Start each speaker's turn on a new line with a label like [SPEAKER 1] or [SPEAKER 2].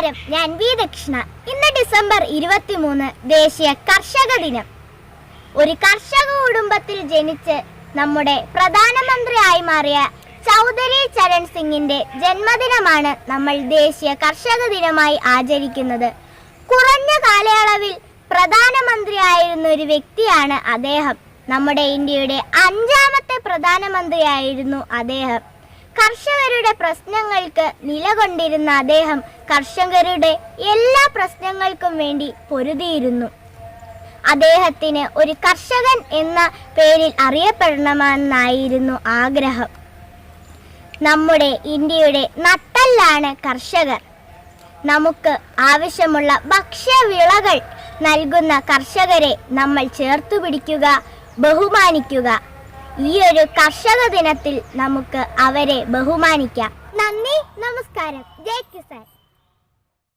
[SPEAKER 1] നമസ്കാരം. ഞാൻ വി ദക്ഷിണ ഇന്ന് ഡിസംബർ ഇരുപത്തിമൂന്ന് ദേശീയ കർഷക ദിനം. ഒരു കർഷക കുടുംബത്തിൽ ജനിച്ച് നമ്മുടെ പ്രധാനമന്ത്രിയായി മാറിയ ചൗധരി ചരൺ സിംഗിന്റെ ജന്മദിനമാണ് നമ്മൾ ദേശീയ കർഷക ദിനമായി ആചരിക്കുന്നത്. കുറഞ്ഞ കാലയളവിൽ പ്രധാനമന്ത്രിയായിരുന്ന ഒരു വ്യക്തിയാണ് അദ്ദേഹം. നമ്മുടെ ഇന്ത്യയുടെ അഞ്ചാമത്തെ പ്രധാനമന്ത്രിയായിരുന്നു അദ്ദേഹം. കർഷകരുടെ പ്രശ്നങ്ങൾക്ക് നിലകൊണ്ടിരുന്ന അദ്ദേഹം കർഷകരുടെ എല്ലാ പ്രശ്നങ്ങൾക്കും വേണ്ടി പൊരുതിയിരുന്നു. അദ്ദേഹത്തിന് ഒരു കർഷകൻ എന്ന പേരിൽ അറിയപ്പെടണമെന്നായിരുന്നു ആഗ്രഹം. നമ്മുടെ ഇന്ത്യയുടെ നട്ടല്ലാണ് കർഷകർ. നമുക്ക് ആവശ്യമുള്ള ഭക്ഷ്യവിളകൾ നൽകുന്ന കർഷകരെ നമ്മൾ ചേർത്തു പിടിക്കുക ബഹുമാനിക്കുക ഈ ഒരു കർഷക ദിനത്തിൽ നമുക്ക് അവരെ ബഹുമാനിക്കാം. നന്ദി നമസ്കാരം. ജയ് കിസാൻ.